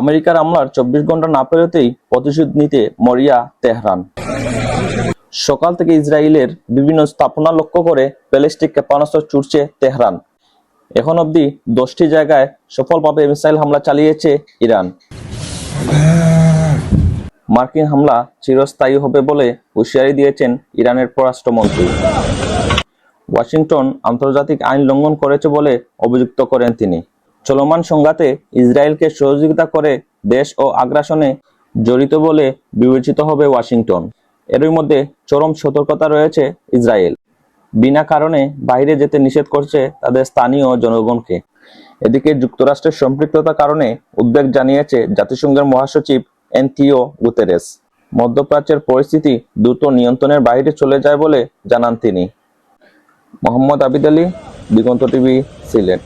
আমেরিকার আমলার চব্বিশ ঘণ্টা না পেরোতেই প্রতিশোধ নিতে মরিয়া তেহরান। সকাল থেকে ইসরায়েলের বিভিন্ন স্থাপনা লক্ষ্য করে ব্যালিস্টিক ক্ষেপণাস্ত্র ছুটছে তেহরান। এখন অবধি দশটি জায়গায় সফলভাবে মিসাইল হামলা চালিয়েছে ইরান। মার্কিন হামলা চিরস্থায়ী হবে বলে হুঁশিয়ারি দিয়েছেন ইরানের পররাষ্ট্রমন্ত্রী। ওয়াশিংটন আন্তর্জাতিক আইন লঙ্ঘন করেছে বলে অভিযুক্ত করেন তিনি। চলমান সংঘাতে ইসরায়েলকে সহযোগিতা করে দেশ ও আগ্রাসনে জড়িত বলে বিবেচিত হবে ওয়াশিংটন। এরই মধ্যে চরম সতর্কতা রয়েছে ইসরায়েল। বিনা কারণে বাইরে যেতে নিষেধ করছে তাদের স্থানীয় জনগণকে। এদিকে যুক্তরাষ্ট্রের সম্পৃক্ততার কারণে উদ্বেগ জানিয়েছে জাতিসংঘের মহাসচিব এনথিও গুতেরেস। মধ্যপ্রাচ্যের পরিস্থিতি দ্রুত নিয়ন্ত্রণের বাইরে চলে যায় বলে জানান তিনি। মোহাম্মদ আবিদ আলী, দিগন্ত টিভি, সিলেট।